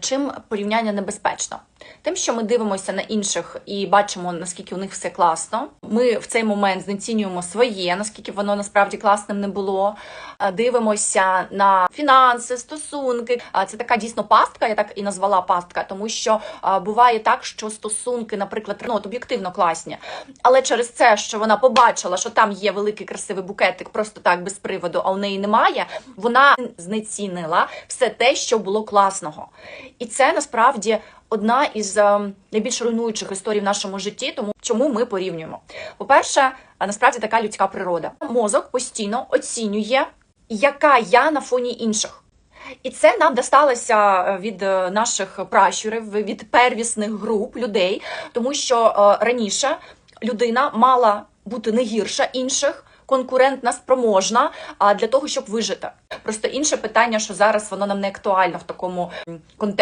Чим порівняння небезпечно? Тим, що ми дивимося на інших і бачимо, наскільки у них все класно. Ми в цей момент знецінюємо своє, наскільки воно насправді класним не було. Е, Дивимося на фінанси, стосунки. А Це така дійсно пастка, я так і назвала пастка, тому що е, буває так, що стосунки, наприклад, ну, от об'єктивно класні, але через це, що вона побачила, що там є великий красивий букетик, просто так без приводу, а у неї немає. Вона знецінила все те, що було класного. І це насправді одна із е, найбільш руйнуючих історій в нашому житті, тому чому ми порівнюємо. По-перше, насправді така людська природа. Мозок постійно оцінює, яка я на фоні інших. І це нам досталося е, від е, наших пращурів, від первісних груп людей, тому що е, раніше людина мала бути не гірша інших. Конкурентна, спроможна для того, щоб вижити. Просто інше питання, що зараз воно нам не актуально в такому контексті.